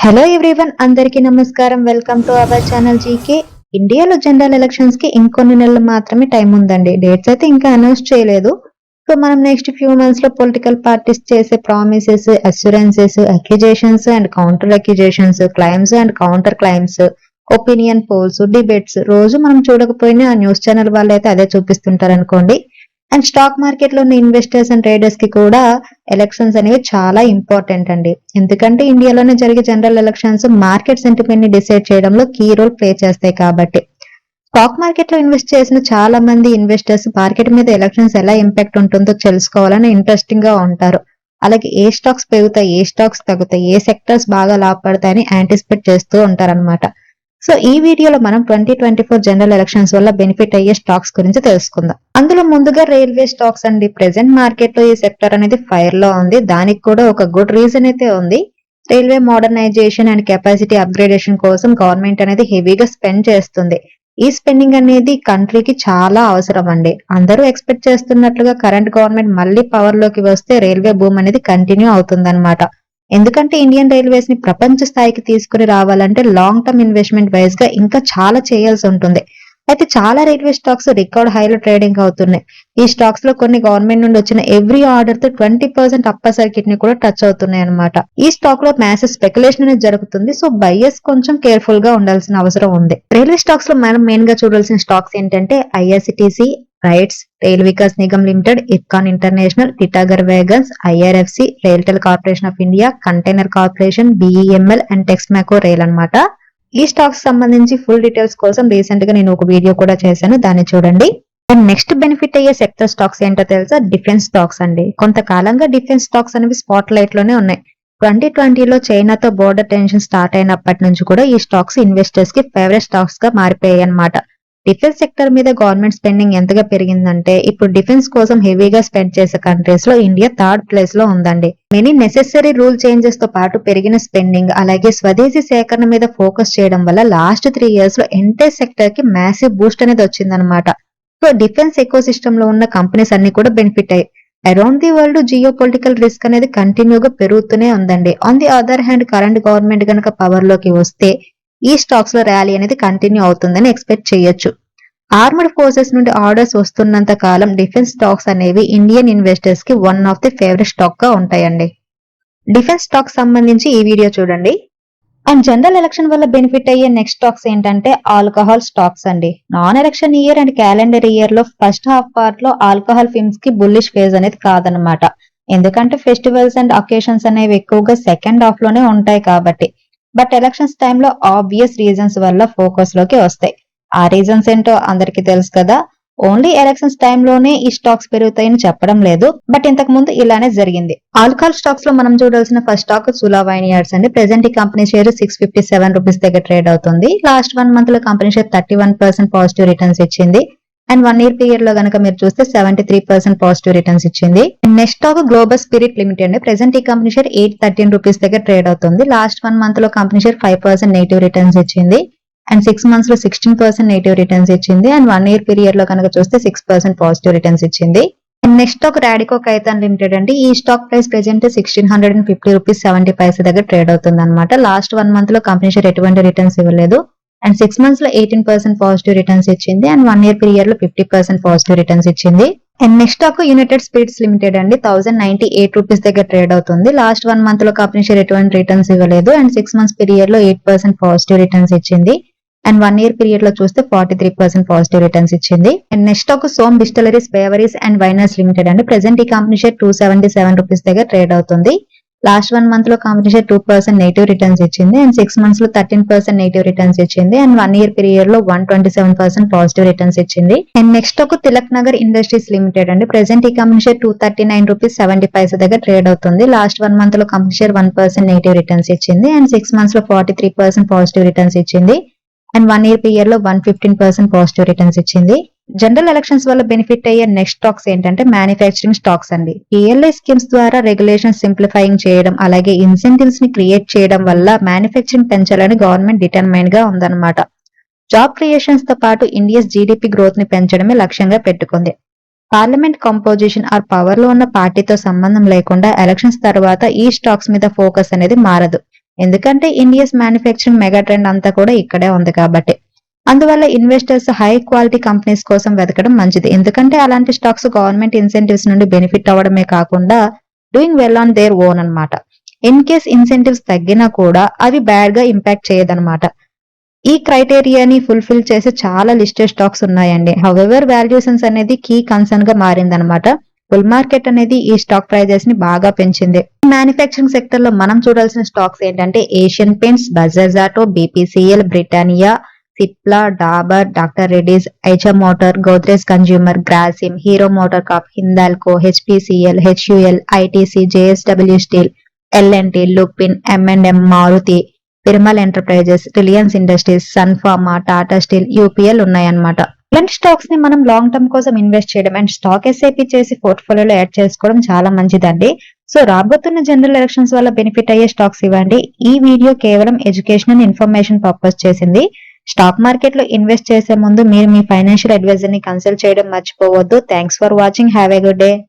Hello everyone అందరికీ నమస్కారం. Welcome to our channel GK ఇండియాలో జనరల్ ఎలక్షన్స్కి ఇంకొన్ని నెలలు మాత్రమే టైం ఉందండి. డేట్స్ అయితే ఇంకా అనౌన్స్ చేయలేదు. సో మనం నెక్స్ట్ ఫ్యూ మంత్స్లో పొలిటికల్ పార్టీస్ చేసే promises assurances accusations and counter accusations claims and counter claims opinion polls debates రోజు మనం చూడకపోయినా ఆ న్యూస్ ఛానల్ వాళ్ళు అయితే అదే చూపిస్తుంటారు అనుకోండి అండ్ స్టాక్ మార్కెట్లో ఉన్న ఇన్వెస్టర్స్ అండ్ ట్రేడర్స్కి కూడా ఎలక్షన్స్ అనేవి చాలా ఇంపార్టెంట్ అండి. ఎందుకంటే ఇండియాలోనే జరిగే జనరల్ ఎలక్షన్స్ మార్కెట్ సెంటిమెంట్ని డిసైడ్ చేయడంలో కీ రోల్ ప్లే చేస్తాయి కాబట్టి. స్టాక్ మార్కెట్లో ఇన్వెస్ట్ చేసిన చాలా మంది ఇన్వెస్టర్స్ మార్కెట్ మీద ఎలక్షన్స్ ఎలా ఇంపాక్ట్ ఉంటుందో తెలుసుకోవాలని ఇంట్రెస్టింగ్గా ఉంటారు. అలాగే ఏ స్టాక్స్ పెరుగుతాయి ఏ స్టాక్స్ తగ్గుతాయి ఏ సెక్టర్స్ బాగా లాభపడతాయని యాంటిసిపేట్ చేస్తూ ఉంటారన్నమాట. సో ఈ వీడియోలో మనం twenty twenty four general elections వల్ల బెనిఫిట్ అయ్యే స్టాక్స్ గురించి తెలుసుకుందాం. అందులో ముందుగా రైల్వే స్టాక్స్ అండి. ప్రెసెంట్ మార్కెట్లో ఈ సెక్టర్ అనేది ఫైర్లో ఉంది. దానికి కూడా ఒక గుడ్ రీజన్ అయితే ఉంది. Railway modernisation and capacity upgradation కోసం గవర్నమెంట్ అనేది హెవీగా స్పెండ్ చేస్తుంది. ఈ స్పెండింగ్ అనేది కంట్రీకి చాలా అవసరం అండి. అందరూ ఎక్స్పెక్ట్ చేస్తున్నట్లుగా కరెంట్ గవర్నమెంట్ మళ్ళీ పవర్లోకి వస్తే రైల్వే భూమి అనేది కంటిన్యూ అవుతుందన్నమాట. ఎందుకంటే ఇండియన్ రైల్వేస్ని ప్రపంచ స్థాయికి తీసుకుని రావాలంటే లాంగ్ టర్మ్ ఇన్వెస్ట్మెంట్ వైజ్గా ఇంకా చాలా చేయాల్సి ఉంటుంది. అయితే చాలా రైల్వే స్టాక్స్ రికార్డ్ హైలో ట్రేడింగ్ అవుతున్నాయి. ఈ స్టాక్స్లో కొన్ని గవర్నమెంట్ నుండి వచ్చిన ఎవ్రీ ఆర్డర్తో ట్వంటీ పర్సెంట్ అప్పర్ సర్కిట్ని కూడా టచ్ అవుతున్నాయి అనమాట ఈ స్టాక్లో మ్యాసెస్ స్పెక్యులేషన్ అనేది జరుగుతుంది. సో బయ్యర్స్ కొంచెం కేర్ఫుల్గా ఉండాల్సిన అవసరం ఉంది. రైల్వే స్టాక్స్లో మనం మెయిన్గా చూడాల్సిన స్టాక్స్ ఏంటంటే IRCTC RITES rail Vikas Nigam limited IRCON international Titagarh wagons IRFC RailTel corporation of India container corporation BEML and Texmaco rail అన్నమాట. ఈ స్టాక్స్ సంబంధించి ఫుల్ డీటెయిల్స్ కోసం రీసెంట్గా నేను ఒక వీడియో కూడా చేశాను దాన్ని చూడండి. అండ్ నెక్స్ట్ బెనిఫిట్ అయ్యే సెక్టర్ స్టాక్స్ ఏంటో తెలుసా? డిఫెన్స్ స్టాక్స్ అండి. కొంతకాలంగా డిఫెన్స్ స్టాక్స్ అనేవి స్పాట్ లైట్లోనే ఉన్నాయి. ట్వంటీ ట్వంటీలో చైనాతో బోర్డర్ టెన్షన్ స్టార్ట్ అయినప్పటి నుంచి కూడా ఈ స్టాక్స్ ఇన్వెస్టర్స్కి ఫేవరెట్ స్టాక్స్గా మారిపోయాయి అన్నమాట. డిఫెన్స్ సెక్టర్ మీద గవర్నమెంట్ స్పెండింగ్ ఎంతగా పెరిగిందంటే ఇప్పుడు డిఫెన్స్ కోసం హెవీగా స్పెండ్ చేసే కంట్రీస్లో ఇండియా థర్డ్ ప్లేస్లో ఉందండి. మెనీ నెసెసరీ రూల్ చేంజెస్తో పాటు పెరిగిన స్పెండింగ్ అలాగే స్వదేశీ సేకరణ మీద ఫోకస్ చేయడం వల్ల లాస్ట్ త్రీ ఇయర్స్లో ఎంటైర్ సెక్టర్కి మ్యాసివ్ బూస్ట్ అనేది వచ్చిందనమాట సో డిఫెన్స్ ఎకో సిస్టమ్లో ఉన్న కంపెనీస్ అన్ని కూడా బెనిఫిట్ అయ్యాయి. Around the world geopolitical risk అనేది కంటిన్యూగా పెరుగుతూనే ఉందండి. On the other hand current government కనుక పవర్లోకి వస్తే ఈ స్టాక్స్లో ర్యాలీ అనేది కంటిన్యూ అవుతుందని ఎక్స్పెక్ట్ చేయొచ్చు. ఆర్మడ్ ఫోర్సెస్ నుండి ఆర్డర్స్ వస్తున్నంత కాలం డిఫెన్స్ స్టాక్స్ అనేవి ఇండియన్ ఇన్వెస్టర్స్కి వన్ ఆఫ్ ది ఫేవరెట్ స్టాక్గా ఉంటాయండి. డిఫెన్స్ స్టాక్ సంబంధించి ఈ వీడియో చూడండి. అండ్ జనరల్ ఎలక్షన్ వల్ల బెనిఫిట్ అయ్యే నెక్స్ట్ స్టాక్స్ ఏంటంటే ఆల్కహాల్ స్టాక్స్ అండి. Non election year and calendar ఇయర్లో ఫస్ట్ హాఫ్ పార్ట్లో ఆల్కహాల్ ఫిల్మ్స్కి బుల్లిష్ ఫేజ్ అనేది కాదనమాట ఎందుకంటే ఫెస్టివల్స్ అండ్ అకేషన్స్ అనేవి ఎక్కువగా సెకండ్ హాఫ్లోనే ఉంటాయి కాబట్టి. బట్ ఎలక్షన్స్ టైంలో ఆబ్వియస్ రీజన్స్ వల్ల ఫోకస్లోకి వస్తాయి. ఆ రీజన్స్ ఏంటో అందరికీ తెలుసు కదా. ఓన్లీ ఎలక్షన్స్ టైంలోనే ఈ స్టాక్స్ పెరుగుతాయని చెప్పడం లేదు. బట్ ఇంతకు ముందు ఇలానే జరిగింది. ఆల్కహాల్ స్టాక్స్లో మనం చూడాల్సిన ఫస్ట్ స్టాక్ సులా వైనియార్డ్స్ అండి. ప్రెసెంట్ ఈ company share six fifty seven rupees దగ్గర ట్రేడ్ అవుతుంది. లాస్ట్ వన్ మంత్లో company share thirty one percent positive returns ఇచ్చింది. అండ్ వన్ ఇయర్ పీరియడ్లో కనుక మీరు చూస్తే seventy three percent positive returns ఇచ్చింది. Next stock global spirit limited present ఈ company share eight thirteen rupees దగ్గర ట్రేడ్ అవుతుంది. లాస్ట్ వన్ మంత్లో company share five percent negative returns ఇచ్చింది. అండ్ సిక్స్ మంత్స్లో సిక్స్టీన్ పర్సెంట్ నెగిటివ్ రిటర్న్స్ ఇచ్చింది. And one year పీరియడ్లో కనుక చూస్తే సిక్స్ పర్సెంట్ పాజిటివ్ రిటర్న్స్ ఇచ్చింది. Next stock Radico Khaitan limited అండి. ఈ stock price present sixteen hundred and fifty rupees seventy paisa దగ్గర ట్రేడ్ అవుతుంది అనమాట లాస్ట్ వన్ మంత్లో కంపెనీ షేర్ ఎటువంటి రిటర్న్స్ ఇవ్వలేదు. అండ్ సిక్స్ మంత్స్లో ఎయిటీన్ పర్సెంట్ పాజిటివ్ రిటర్న్స్ ఇచ్చింది. అండ్ వన్ ఇయర్ పీరియడ్లో ఫిఫ్టీ పర్సెంట్ పాజిటివ్ రిటర్న్స్ ఇచ్చింది. And next stock united spirits limited అండి థౌసండ్ నైన్టీ ఎయిట్ రూపీస్ దగ్గర ట్రేడ్ అవుతుంది. లాస్ట్ వన్ మంత్లో కంపెనీ షేర్ ఎటువంటి రిటర్న్స్ ఇవ్వలేదు. అండ్ సిక్స్ మంత్స్ పీరియడ్లో ఎయిట్ పర్సెంట్ పాజిటివ్ రిటర్న్స్ ఇచ్చింది. అండ్ వన్ ఇయర్ పీరియడ్లో చూస్తే forty three percent positive returns ఇచ్చింది. అండ్ నెక్స్ట్ ఒక Som distilleries breweries and wineries limited అండి ప్రెసెంట్ ఈ company share two seventy seven rupees దగ్గర ట్రేడ్ అవుతుంది. లాస్ట్ వన్ మంత్లో competition two percent negative returns ఇచ్చింది. అండ్ సిక్స్ మంత్స్లో థర్టీన్ పర్సెంట్ నెగిటివ్ రిటర్న్స్ ఇచ్చింది. అండ్ వన్ ఇయర్ పీరియడ్లో one twenty seven percent positive returns ఇచ్చింది. అండ్ నెక్స్ట్ ఒక Tilak Nagar industries limited అండి. ప్రెసెంట్ ఈ company share two thirty nine rupees seventy paisa దగ్గర trade అవుతుంది. లాస్ట్ వన్ మంత్లో company share one percent negative returns ఇచ్చింది. And six మంత్స్లో forty three percent positive returns ఇచ్చింది. అండ్ వన్ ఇయర్ పీరియడ్లో one fifteen percent positive returns ఇచ్చింది. General elections వల్ల benefit అయ్యే నెక్స్ట్ స్టాక్స్ ఏంటంటే మ్యానుఫ్యాక్చరింగ్ స్టాక్స్ అండి. పిఎల్ఐ స్కీమ్స్ ద్వారా రెగ్యులేషన్ సింప్లిఫైయింగ్ చేయడం అలాగే ఇన్సెంటివ్స్ని క్రియేట్ చేయడం వల్ల మ్యానుఫ్యాక్చరింగ్ పెంచాలని గవర్నమెంట్ డిటర్మైన్గా ఉందన్నమాట. జాబ్ క్రియేషన్స్తో పాటు ఇండియస్ జీడిపి గ్రోత్ని పెంచడమే లక్ష్యంగా పెట్టుకుంది. పార్లమెంట్ కంపోజిషన్ ఆర్ పవర్లో ఉన్న పార్టీతో సంబంధం లేకుండా ఎలక్షన్స్ తర్వాత ఈ స్టాక్స్ మీద ఫోకస్ అనేది మారదు. ఎందుకంటే ఇండియాస్ మ్యానుఫ్యాక్చరింగ్ మెగా ట్రెండ్ అంతా కూడా ఇక్కడే ఉంది కాబట్టి. అందువల్ల ఇన్వెస్టర్స్ హై క్వాలిటీ కంపెనీస్ కోసం వెతకడం మంచిది. ఎందుకంటే అలాంటి స్టాక్స్ గవర్నమెంట్ ఇన్సెంటివ్స్ నుండి బెనిఫిట్ అవ్వడమే కాకుండా doing well on their own అన్నమాట. ఇన్ కేస్ ఇన్సెంటివ్స్ తగ్గినా కూడా అవి బ్యాడ్గా ఇంపాక్ట్ చేయదనమాట ఈ క్రైటీరియాని ఫుల్ఫిల్ చేసే చాలా లిస్టెడ్ స్టాక్స్ ఉన్నాయండి. హవెవర్ వాల్యుయేషన్స్ అనేది కీ కన్సర్న్గా మారిందనమాట బుల్ మార్కెట్ అనేది ఈ స్టాక్ ప్రైజెస్ని బాగా పెంచింది. మ్యానుఫ్యాక్చరింగ్ సెక్టర్లో మనం చూడాల్సిన స్టాక్స్ ఏంటంటే Asian paints Bajaj auto auto BPCL Britannia Cipla Dabur doctor Reddy's Eicher motor Godrej consumer Grasim hero motor corp Hindalco HPCL HUL ITC JSW steel LNT Lupin M and M Maruti Piramal enterprises Reliance industries sun pharma Tata steel UPL ఉన్నాయన్నమాట. ఇలాంటి స్టాక్స్ని మనం long term కోసం invest చేయడం and stock SIP చేసి పోర్ట్ఫోలియోలో add చేసుకోవడం చాలా మంచిదండి. సో రాబోతున్న జనరల్ ఎలక్షన్స్ వల్ల బెనిఫిట్ అయ్యే స్టాక్స్ ఇవ్వండి. ఈ వీడియో కేవలం ఎడ్యుకేషన్ అండ్ ఇన్ఫర్మేషన్ పర్పస్ చేసింది. స్టాక్ మార్కెట్లో ఇన్వెస్ట్ చేసే ముందు మీరు మీ ఫైనాన్షియల్ అడ్వైజర్ని కన్సల్ట్ చేయడం మర్చిపోవద్దు. Thanks for watching. Have a good day.